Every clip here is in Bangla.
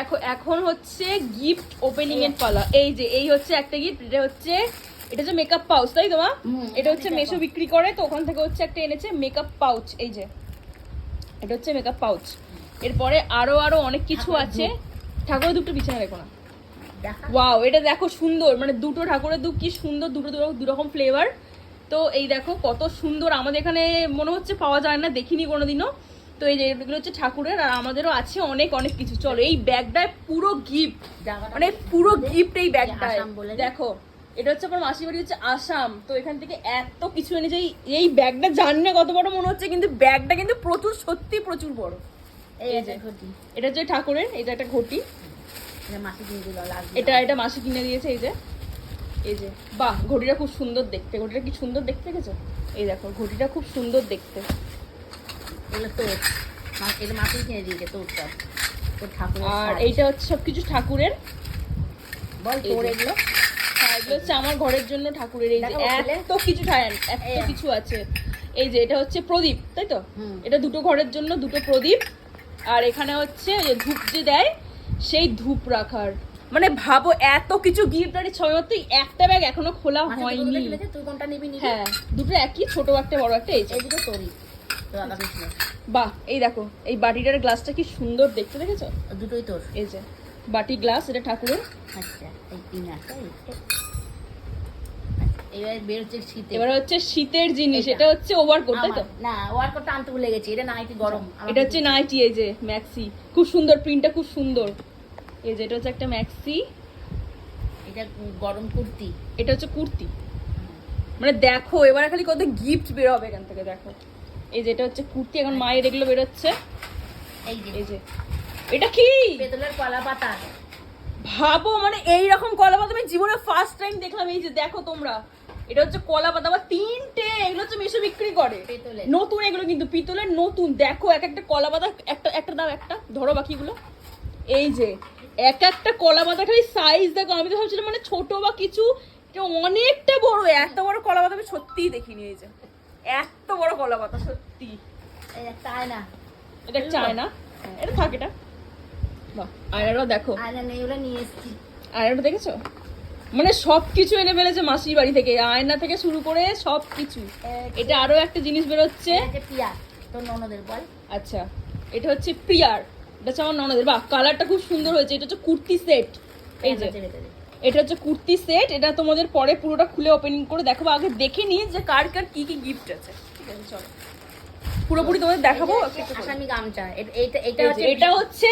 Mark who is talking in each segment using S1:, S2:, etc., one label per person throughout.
S1: দেখো এখন হচ্ছে গিফট ওপেনিং এর পালা। এই যে এই হচ্ছে একটা গিফট এটা হচ্ছে এটা হচ্ছে মেকআপ পাউচ তাই তো মা? এটা হচ্ছে
S2: দেখো।
S1: মেশো বিক্রি করে তো ওখান থেকে হচ্ছে একটা এনেছে মেকআপ পাউচ এই যে। এটা হচ্ছে মেকআপ পাউচ এরপরে আরও আরও অনেক কিছু আছে। ঠাকুরের দুটো বিছানা রেখো না। ওয়াও এটা দেখো সুন্দর মানে দুটো ঠাকুরের দুধ কি সুন্দর দুটো দুটো- দুরকম ফ্লেভার তো এই দেখো কত সুন্দর আমাদের এখানে মনে হচ্ছে পাওয়া যায় না দেখিনি কোনোদিনও। তো এই এগুলো হচ্ছে ঠাকুরের আর আমাদেরও আছে অনেক অনেক কিছু। চলো এই ব্যাগটায় পুরো গিফট মানে পুরো গিফট এই ব্যাগটায়। দেখো এটা হচ্ছে আমার মাসির বাড়ি হচ্ছে আসাম। তো এখান থেকে এত কিছু এনেছে। এই- এই ব্যাগটা জানি না কত বড় মনে হচ্ছে কিন্তু ব্যাগটা কিন্তু প্রচুর সত্যি প্রচুর বড়। এটা হচ্ছে ঠাকুরের এটা একটা ঘটি।
S2: এটা
S1: এটা মাসি কিনে দিয়েছে এই যে। এই যে বাহ ঘটিটা খুব সুন্দর দেখতে। ঘটিটা কি সুন্দর দেখতে গেছো এই দেখো ঘটিটা খুব সুন্দর দেখতে।
S2: এগুলো তোর মা- এটা মাসি কিনে দিয়েছে তোরটা তোর
S1: আর এইটা হচ্ছে সবকিছু ঠাকুরের।
S2: বল তোর এগুলো।
S1: হ্যাঁ এগুলো হচ্ছে আমার ঘরের জন্য ঠাকুরের। এই এত কিছু এত কিছু আছে। এই যে এটা হচ্ছে প্রদীপ তাই তো। এটা দুটো ঘরের জন্য দুটো প্রদীপ। আর এখানে হচ্ছে যে ধূপ যে দেয় সেই ধূপ রাখার। মানে ভাবো এত কিছু গিফট আর ছয় মাত্র একটা ব্যাগ এখনও খোলা হয়নি।
S2: দুটো তুই কোনটা নিবি
S1: হ্যাঁ দুটো একই ছোট একটা বড় একটা এই
S2: দুটো তোরই।
S1: বাহ এই দেখো এই বাটিটার গ্লাসটা কি সুন্দর দেখতে দেখেছ?
S2: দুটোই তোর।
S1: এই যে বাটি গ্লাস এটা ঠাকুরের।
S2: আচ্ছা এই। এবার বের হচ্ছে শীতে
S1: এবার হচ্ছে শীতের জিনিস
S2: এটা।
S1: হচ্ছে ওভারকোট তাই তো?
S2: না ওয়ার্কটা আনতে ভুলে গেছি এটা নাইটি গরম।
S1: এটা হচ্ছে নাইটি এই যে ম্যাক্সি খুব সুন্দর প্রিন্টটা খুব সুন্দর। এই যে এটা হচ্ছে একটা ম্যাক্সি
S2: এটা গরম কুর্তি।
S1: এটা হচ্ছে কুর্তি। মানে দেখো এবার খালি কত গিফট বের হবে এখান থেকে দেখো। এই যে এটা হচ্ছে কুর্তি এখন মায়ের এগুলো বেরোচ্ছে।
S2: এই যে।
S1: এই যে। এটা কি?
S2: পেতলের কলা পাতা।
S1: ভাবো মানে এই রকম কলা পাতা আমি জীবনে ফার্স্ট টাইম দেখলাম এই যে দেখো তোমরা। এটা হচ্ছে কলা পাতা আবার তিনটে এগুলো হচ্ছে মিশো বিক্রি করে। নতুন এগুলো কিন্তু পিতলের নতুন। দেখো এক একটা কলা পাতা একটা একটা দাও একটা ধরো বাকিগুলো। এই যে এক একটা কলা পাতা খালি সাইজ দেখো। আমি তো ভাবছিলাম মানে ছোট বা কিছু এটা অনেকটা বড়। এত বড় কলা পাতা আমি সত্যিই দেখিনি এই যে। এত বড় কলা পাতা সত্যি। এটা চায় না এটা থাক এটা। বাহ আয়নাটাও দেখো।
S2: আয়না নেই বলে নিয়ে এসেছি।
S1: আয়নাটা দেখেছ? মানে সব কিছু এনে ফেলেছে মাসির বাড়ি থেকে। আয়না থেকে শুরু করে সব কিছু এটা আরও একটা জিনিস বেরোচ্ছে।
S2: এটা তোর ননদের বল।
S1: আচ্ছা এটা হচ্ছে প্রিয়ার। এটা হচ্ছে আমার ননদের। বাহ কালারটা খুব সুন্দর হয়েছে। এটা হচ্ছে কুর্তি সেট। এই যে। এটা হচ্ছে কুর্তি সেট। এটা তোমাদের পরে পুরোটা খুলে ওপেনিং করে দেখো আগে দেখে নিই যে কার কার কি কি গিফট আছে। ঠিক আছে চলো। পুরোপুরি তোমাদের দেখাবো
S2: যে। আসামি গামছা। এটা হচ্ছে
S1: এটা হচ্ছে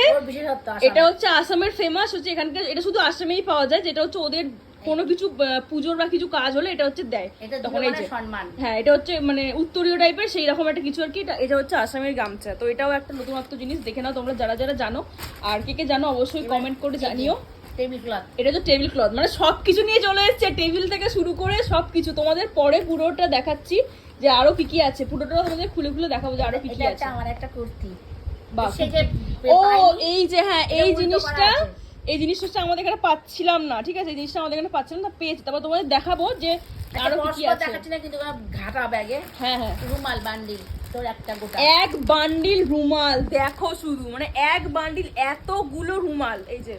S1: এটা হচ্ছে আসামের ফেমাস হচ্ছে এখানকার এটা শুধু আসামেই পাওয়া যায় যেটা হচ্ছে ওদের কোনো কিছু পুজোর বা কিছু কাজ হলে এটা হচ্ছে দেয়। তখন এই যে
S2: সম্মান।
S1: হ্যাঁ এটা হচ্ছে মানে উত্তরীয় টাইপের সেই রকম একটা কিছু আর কি এটা- এটা হচ্ছে আসামের গামছা। তো এটাও একটা নতুনত্ব জিনিস দেখে নাও তোমরা যারা যারা জানো। আর কে কে জানো অবশ্যই কমেন্ট করে জানিও।
S2: টেবিল ক্লথ
S1: এটা তো টেবিল ক্লথ মানে সব কিছু নিয়ে চলে এসেছে টেবিল থেকে শুরু করে সব কিছু তোমাদের পরে পুরোটা দেখাচ্ছি। যে আরও কি কি আছে? পুরোটা তোমাদের খুলে খুলে দেখাবো যে আরও কি কি আছে।
S2: আমার একটা কুর্তি।
S1: ও এই যে হ্যাঁ এই জিনিসটা এই জিনিসটা হচ্ছে আমাদের এখানে পাচ্ছিলাম না ঠিক আছে? এই জিনিসটা আমাদের এখানে পাচ্ছিলাম না পেয়েছি। তারপর তোমাদের দেখাবো যে আরও কি কি আছে।
S2: দেখাচ্ছি না কিন্তু ঘাটা ব্যাগে।
S1: হ্যাঁ হ্যাঁ।
S2: রুমাল বান্ডিল তোর একটা গোটা।
S1: এক বান্ডিল রুমাল দেখো শুধু মানে এক বান্ডিল এতগুলো রুমাল এই যে।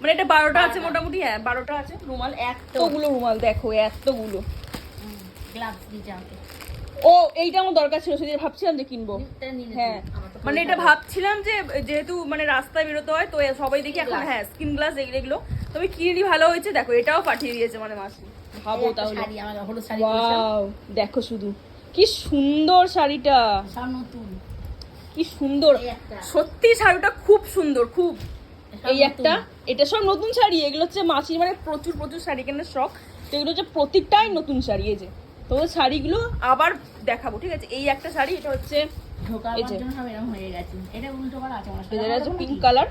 S1: মানে এটা বারোটা আছে মোটামুটি হ্যাঁ বারোটা আছে রুমাল এতগুলো রুমাল দেখো এতগুলো।
S2: গ্লাভস আমাকে
S1: ও এইটা আমার দরকার ছিল সেদিন ভাবছিলাম যে কিনবো। হ্যাঁ। মানে এটা ভাবছিলাম যে যেহেতু মানে রাস্তায় বেরোতে হয় তো সবাই দেখি এখন. হ্যাঁ স্কিন গ্লাস এগুলো। তবে কিনি ভালো হয়েছে দেখো এটাও পাঠিয়ে দিয়েছে মানে মাসি। ভাবো তাহলে। দেখো শুধু। কি সুন্দর শাড়িটা।
S2: নতুন।
S1: কি সুন্দর। সত্যি শাড়িটা খুব সুন্দর খুব। এই একটা এটা সব নতুন শাড়ি এগুলো হচ্ছে মাসির মানে প্রচুর প্রচুর শাড়ি কেনার শখ। তো এগুলো হচ্ছে প্রত্যেকটাই নতুন শাড়ি এই যে। তো শাড়িগুলো আবার দেখাবো ঠিক আছে? এই একটা শাড়ি এটা হচ্ছে
S2: হয়ে
S1: পিঙ্ক কালার